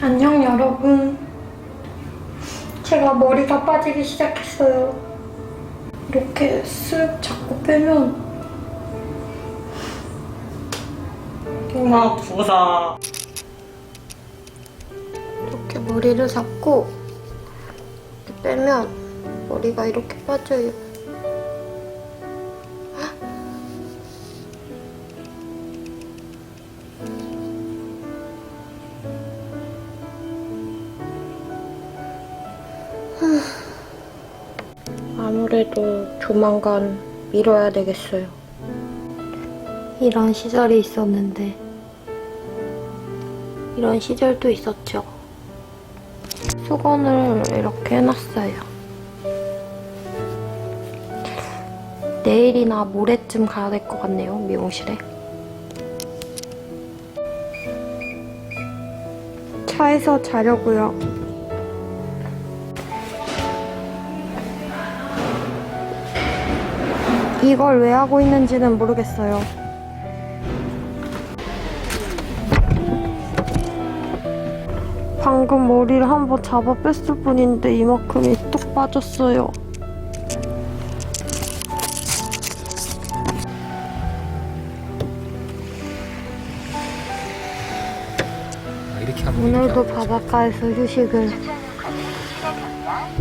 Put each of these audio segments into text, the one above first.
안녕 여러분. 제가 머리가 빠지기 시작했어요. 이렇게 쓱 자꾸 빼면 너무 아프다. 이렇게 머리를 잡고 이렇게 빼면 머리가 이렇게 빠져요. 아무래도 조만간 밀어야 되겠어요. 이런 시절이 있었는데 이런 시절도 있었죠. 수건을 이렇게 해놨어요. 내일이나 모레쯤 가야 될 것 같네요, 미용실에. 차에서 자려고요. 이걸 왜 하고 있는지는 모르겠어요. 방금 머리를 한번 잡아 뺐을 뿐인데 이만큼이 뚝 빠졌어요. 아, 오늘도 바닷가에서 휴식을.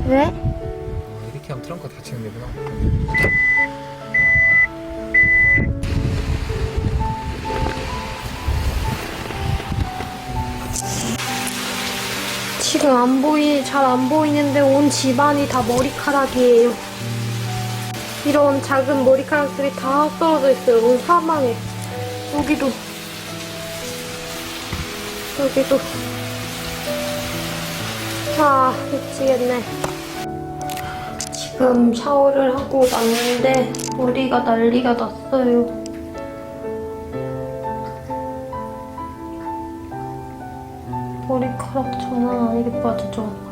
왜? 아, 이렇게 하면 트렁크 다치는 데구나. 지금 안 보이, 잘 안 보이는데 온 집안이 다 머리카락이에요. 이런 작은 머리카락들이 다 떨어져 있어요. 온 사방에. 여기도. 여기도. 아, 미치겠네. 지금 샤워를 하고 났는데 머리가 난리가 났어요. 머리카락 장난 아니게 빠지죠.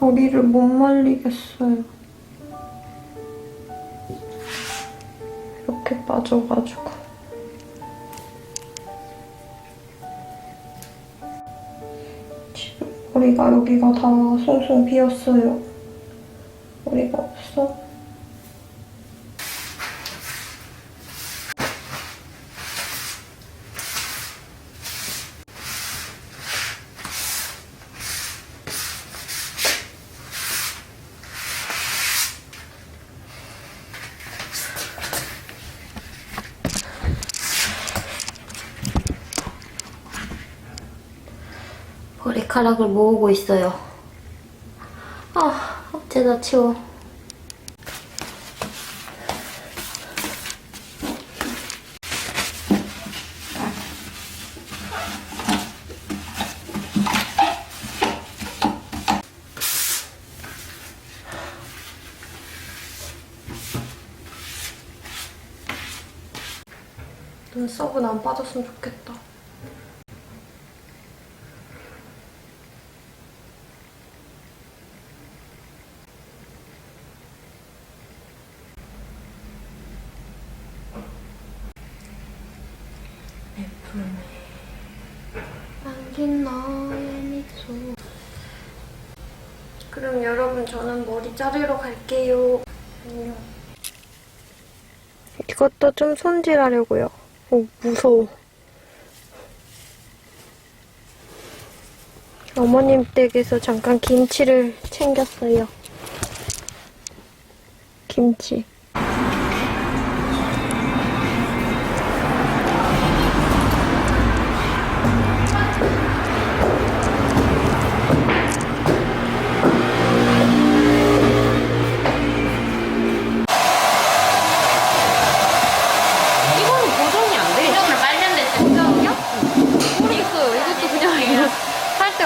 머리를 못 말리겠어요. 이렇게 빠져가지고. 머리가 여기가 다 송송 비었어요. 머리가 없어. 머리카락을 모으고 있어요. 아, 어째다 치워. 눈썹은 안 빠졌으면 좋겠다. 안긴 너의 미소 그럼 여러분 저는 머리 자르러 갈게요. 안녕. 이것도 좀 손질하려고요. 오 무서워. 어머님 댁에서 잠깐 김치를 챙겼어요. 김치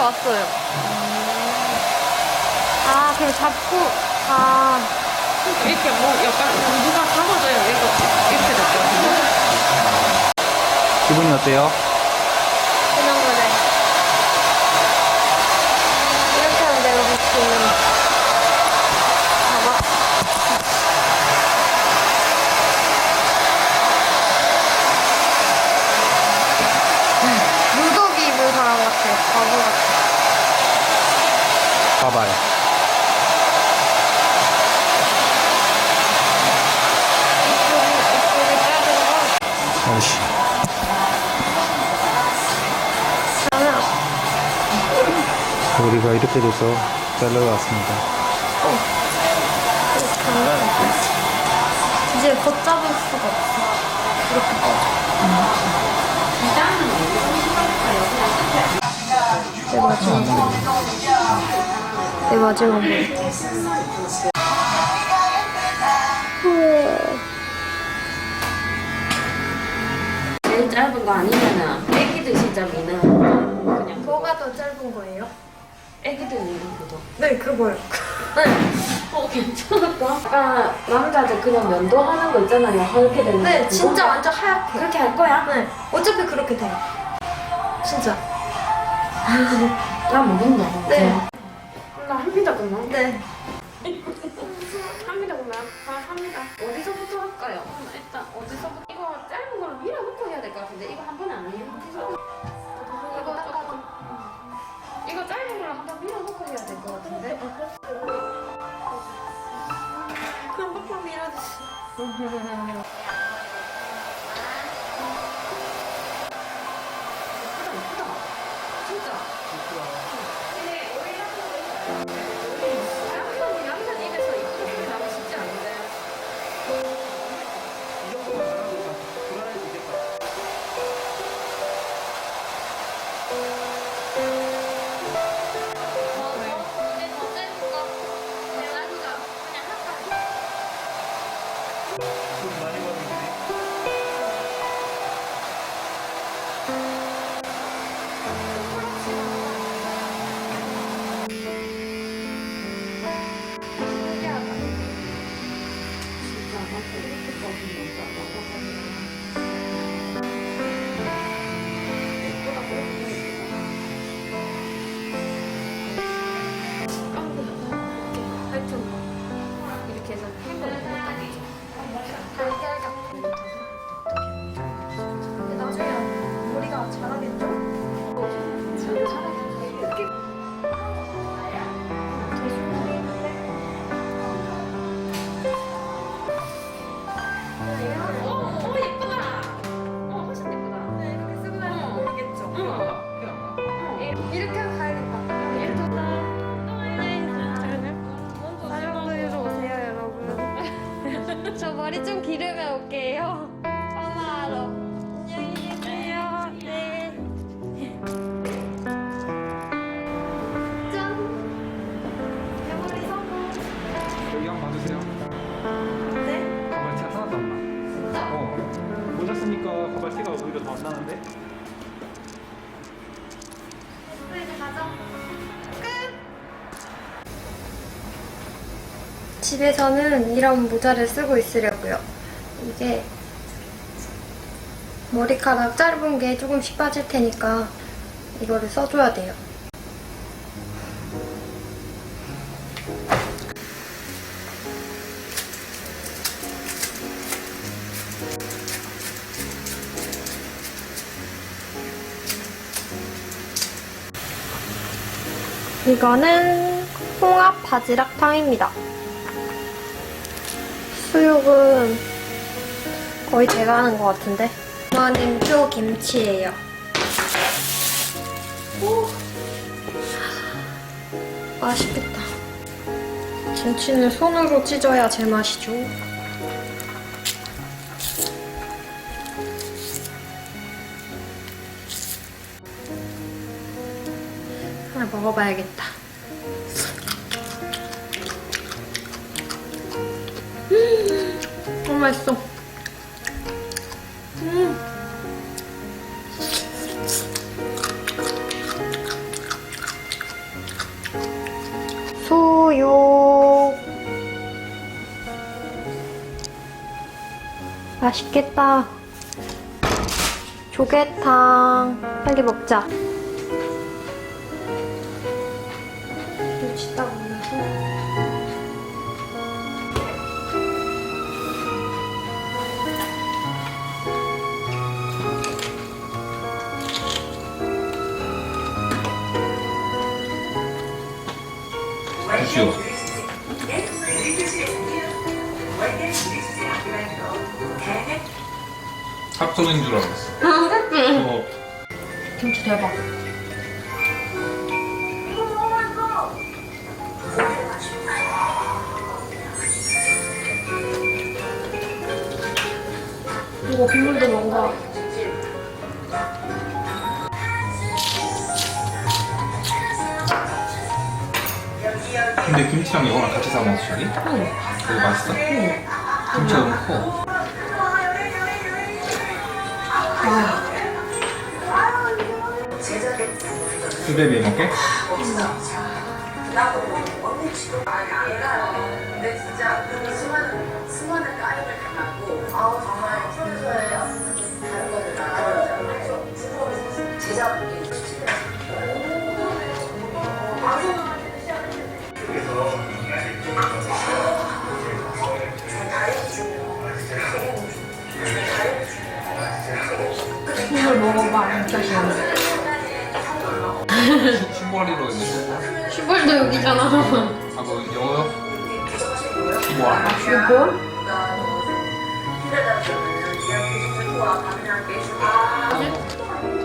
왔어요. 아, 그럼 잡고, 아, 이렇게 뭐 약간 누가 잡아줘요. 이거 이렇게 됐거든요. 기분이 어때요? 머리가 이렇게 돼서 잘라왔습니다. 이제 걷잡을 수가 없어. 이렇게 내 마지막 내 마지막. 제일 짧은 거 아니면은 진짜 미는 그냥 뭐가 더 짧은 거예요? 애기들 미는 그거. 네, 그거요. 어 괜찮을까? 아까 남자들 그냥 면도하는 거 있잖아요. 헐게 되는 네, 그거. 진짜 완전 하얗게. 그렇게 할 거야? 네, 어차피 그렇게 돼요. 진짜. 나 모른다. 네. 나 합니다 그러면. 네. 합니다 그러면. 아 합니다. 어디서부터 할까요? 음, 일단 어디서부터 이거 짧은 걸로 밀어놓고 해야 될 것 같은데 이거 한 번에 안 해요. 이거 조금. 이거 짧은 걸로 한번 밀어놓고 해야 될 것 같은데. 그럼 빡빡 밀어주세요. 저 머리 좀 기르며 올게요. 어. 모자 쓰니까 가발 티가 오히려 더 안 나는데? 또 이제 가자. 끝! 집에서는 이런 모자를 쓰고 있으려고요. 이게 머리카락 짧은 게 조금씩 빠질 테니까 이거를 써줘야 돼요. 이거는 홍합 바지락탕입니다. 수육은 거의 제가 하는 것 같은데. 이거는 표 김치예요. 오. 맛있겠다. 김치는 손으로 찢어야 제맛이죠. 먹어봐야겠다. 음, 너무 맛있어. 음. 수육. 맛있겠다. 조개탕. 빨리 먹자. 보면서. 주시오. 합성인 줄 알았어. 어. 김치 대박. 이거 국물도 뭔가 근데 김치랑 이거랑 같이 사 먹으시니? 응. 되게 맛있어? 응. 김치가 너무 커. 수제비 먹게? 근데 진짜 그 수많은 수많은 까임을 당하고 아우 정말 평소에 다른 것을 나가서 제작이 국물 먹어봐. 진짜 시원해. 신발이로 슈벌도 여기잖아. 아, 뭐 영어요? 와. 이거? 필